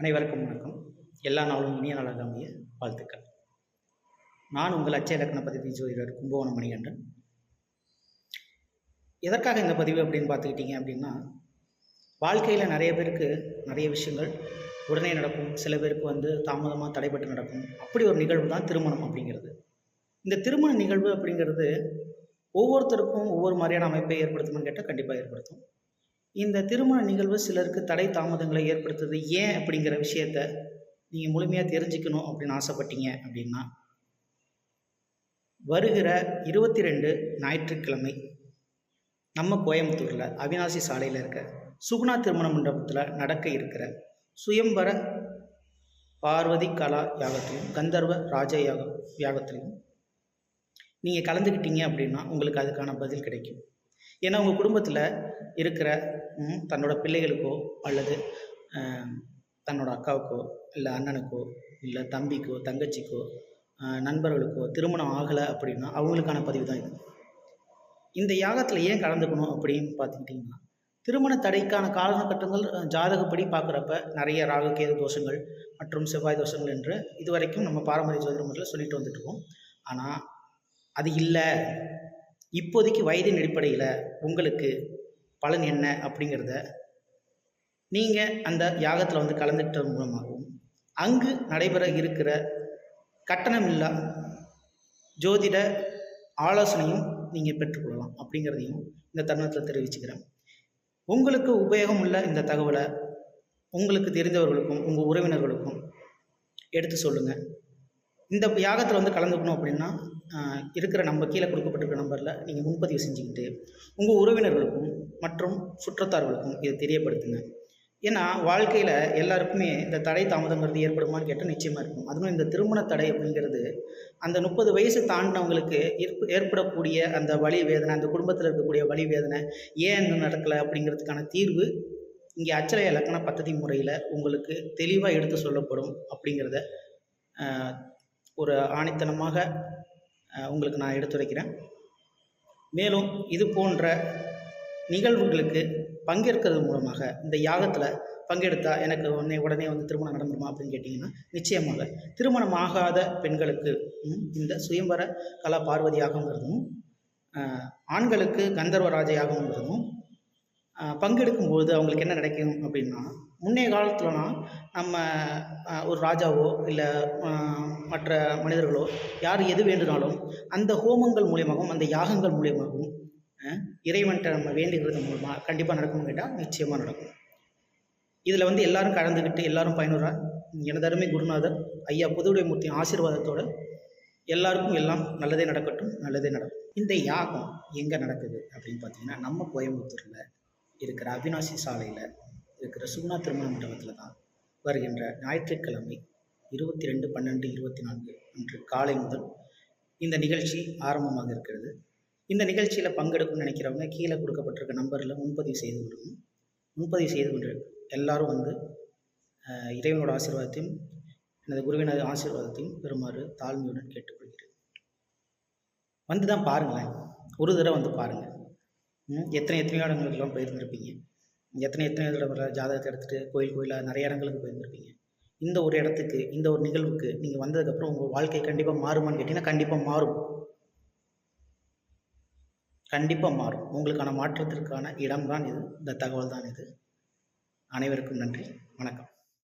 அனைவருக்கும் வணக்கம். எல்லா நாளும் இனிய நாளாக அமைய வாழ்த்துக்கள். நான் உங்கள் அச்ச இலக்கண பதிவு ஜோதிடர் கும்பகோணம் மணிகண்டன். எதற்காக இந்த பதிவு அப்படின்னு பார்த்துக்கிட்டிங்க அப்படின்னா வாழ்க்கையில் நிறைய பேருக்கு நிறைய விஷயங்கள் உடனே நடக்கும். சில பேருக்கு வந்து தாமதமாக தடைபட்டு நடக்கும். அப்படி ஒரு நிகழ்வு தான் திருமணம் அப்படிங்கிறது. இந்த திருமண நிகழ்வு அப்படிங்கிறது ஒவ்வொருத்தருக்கும் ஒவ்வொரு மாதிரியான அமைப்பை ஏற்படுத்துமான்னு கேட்டால் கண்டிப்பாக ஏற்படுத்தும். இந்த திருமண நிகழ்வு சிலருக்கு தடை தாமதங்களை ஏற்படுத்துது. ஏன் அப்படிங்கிற விஷயத்த நீங்கள் முழுமையாக தெரிஞ்சுக்கணும் அப்படின்னு ஆசைப்பட்டீங்க அப்படின்னா வருகிற இருபத்தி ரெண்டு ஞாயிற்றுக்கிழமை நம்ம கோயம்புத்தூரில் அவினாசி சாலையில் இருக்க சுகுணா திருமண மண்டபத்தில் நடக்க இருக்கிற சுயம்பர பார்வதி கலா யாகத்திலையும் கந்தர்வ ராஜ யாக யாகத்திலையும் நீங்கள் கலந்துக்கிட்டீங்க அப்படின்னா உங்களுக்கு அதுக்கான பதில் கிடைக்கும். ஏன்னா உங்கள் குடும்பத்தில் இருக்கிற தன்னோட பிள்ளைகளுக்கோ அல்லது தன்னோட அக்காவுக்கோ இல்லை அண்ணனுக்கோ இல்லை தம்பிக்கோ தங்கச்சிக்கோ நண்பர்களுக்கோ திருமணம் ஆகலை அப்படின்னா அவங்களுக்கான பதிவு தான் இது. இந்த யாகத்தில் ஏன் கலந்துக்கணும் அப்படின்னு பார்த்துக்கிட்டிங்கன்னா திருமண தடைக்கான காலகட்டங்கள் ஜாதகப்படி பார்க்குறப்ப நிறைய ராகு கேது தோஷங்கள் மற்றும் செவ்வாய் தோஷங்கள் என்று இதுவரைக்கும் நம்ம பாரம்பரிய ஜோதிட முறையில் சொல்லிட்டு வந்துட்டுருக்கோம் ஆனால் அது இல்லை. இப்போதைக்கு வயதின் அடிப்படையில் உங்களுக்கு பலன் என்ன அப்படிங்கிறத நீங்கள் அந்த யாகத்தில் வந்து கலந்துக்கிட்டது மூலமாகவும் அங்கு நடைபெற இருக்கிற கட்டணமில்லா ஜோதிட ஆலோசனையும் நீங்கள் பெற்றுக்கொள்ளலாம் அப்படிங்கிறதையும் இந்த தருணத்தில் தெரிவிச்சுக்கிறேன். உங்களுக்கு உபயோகம் உள்ள இந்த தகவலை உங்களுக்கு தெரிந்தவர்களுக்கும் உங்கள் உறவினர்களுக்கும் எடுத்து சொல்லுங்கள் இந்த யாகத்தில் வந்து கலந்துக்கணும் அப்படின்னா இருக்கிற நம்ம கீழே கொடுக்கப்பட்டிருக்க நம்பரில் நீங்கள் முன்பதிவு செஞ்சுக்கிட்டு உங்கள் உறவினர்களுக்கும் மற்றும் சுற்றத்தார்களுக்கும் இதை தெரியப்படுத்துங்க. ஏன்னா வாழ்க்கையில் எல்லாருக்குமே இந்த தடை தாமதங்கிறது ஏற்படுமான்னு கேட்டால் நிச்சயமாக இருக்கும். அதுவும் இந்த திருமண தடை அப்படிங்கிறது அந்த முப்பது வயசு தாண்டினவங்களுக்கு ஏற்ப ஏற்படக்கூடிய அந்த வலி வேதனை அந்த குடும்பத்தில் இருக்கக்கூடிய வலி வேதனை ஏன் இன்னும் நடக்கலை அப்படிங்கிறதுக்கான தீர்வு இங்கே அச்சலய இலக்கண பத்ததி முறையில் உங்களுக்கு தெளிவாக எடுத்து சொல்லப்படும் அப்படிங்கிறத ஒரு ஆணித்தனமாக உங்களுக்கு நான் எடுத்துரைக்கிறேன். மேலும் இது போன்ற நிகழ்வுகளுக்கு பங்கேற்கிறது மூலமாக இந்த யாகத்தில் பங்கெடுத்தால் எனக்கு உடனே உடனே வந்து திருமணம் நடந்துருமா அப்படின்னு கேட்டிங்கன்னா நிச்சயமாக திருமணம் ஆகாத பெண்களுக்கு இந்த சுயம்பர கலா பார்வதி யாகங்கிறதும் ஆண்களுக்கு கந்தர்வராஜ யாகங்கிறதும் பங்கெடுக்கும்போது அவங்களுக்கு என்ன கிடைக்கும் அப்படின்னா முன்னைய காலத்துலனா நம்ம ஒரு ராஜாவோ இல்லை மற்ற மனிதர்களோ யார் எது வேண்டுனாலும் அந்த ஹோமங்கள் மூலியமாகவும் அந்த யாகங்கள் மூலியமாகவும் இறைவன்கிட்ட நம்ம வேண்டுகிறது மூலமாக கண்டிப்பாக நடக்கும்னு கேட்டால் நிச்சயமாக நடக்கும். இதில் வந்து எல்லாரும் கலந்துக்கிட்டு எல்லாரும் பயனுறா? எனது அருமை குருநாதர் ஐயா புதுவுடைமூர்த்தி ஆசீர்வாதத்தோடு எல்லாருக்கும் எல்லாம் நல்லதே நடக்கட்டும் நல்லதே நடக்கும். இந்த யாகம் எங்கே நடக்குது அப்படின்னு பார்த்தீங்கன்னா நம்ம கோயம்புத்தூரில் இருக்கிற அவினாசி சாலையில் இருக்கிற சுகுணா திருமண மண்டபத்தில் தான் வருகின்ற ஞாயிற்றுக்கிழமை இருபத்தி ரெண்டு பன்னெண்டு இருபத்தி நான்கு அன்று காலை முதல் இந்த நிகழ்ச்சி ஆரம்பமாக இருக்கிறது. இந்த நிகழ்ச்சியில் பங்கெடுக்கணும்னு நினைக்கிறவங்க கீழே கொடுக்கப்பட்டிருக்க நம்பரில் முன்பதிவு செய்து கொள்ளணும். முன்பதிவு செய்து கொண்டு எல்லாரும் வந்து இறைவனோட ஆசீர்வாதத்தையும் எனது குருவினது ஆசீர்வாதத்தையும் பெறுமாறு தாழ்மையுடன் கேட்டுக்கொள்கிறேன். வந்து தான் பாருங்களேன். ஒரு தடவை வந்து பாருங்கள் ம், எத்தனை எத்தனையோ இடங்களுக்கெல்லாம் போயிருந்திருப்பீங்க? எத்தனை எத்தனை இடத்துல ஜாதகத்தை எடுத்துகிட்டு கோயில் கோயிலாக நிறைய இடங்களுக்கு போயிருந்திருப்பீங்க? இந்த ஒரு இடத்துக்கு இந்த ஒரு நிகழ்வுக்கு நீங்கள் வந்ததுக்கப்புறம் உங்கள் வாழ்க்கை கண்டிப்பாக மாறுமான்னு கேட்டிங்கன்னா கண்டிப்பாக மாறும். கண்டிப்பாக மாறும். உங்களுக்கான மாற்றத்திற்கான இடம்தான் இது. இந்த தகவல் தான் இது. அனைவருக்கும் நன்றி. வணக்கம்.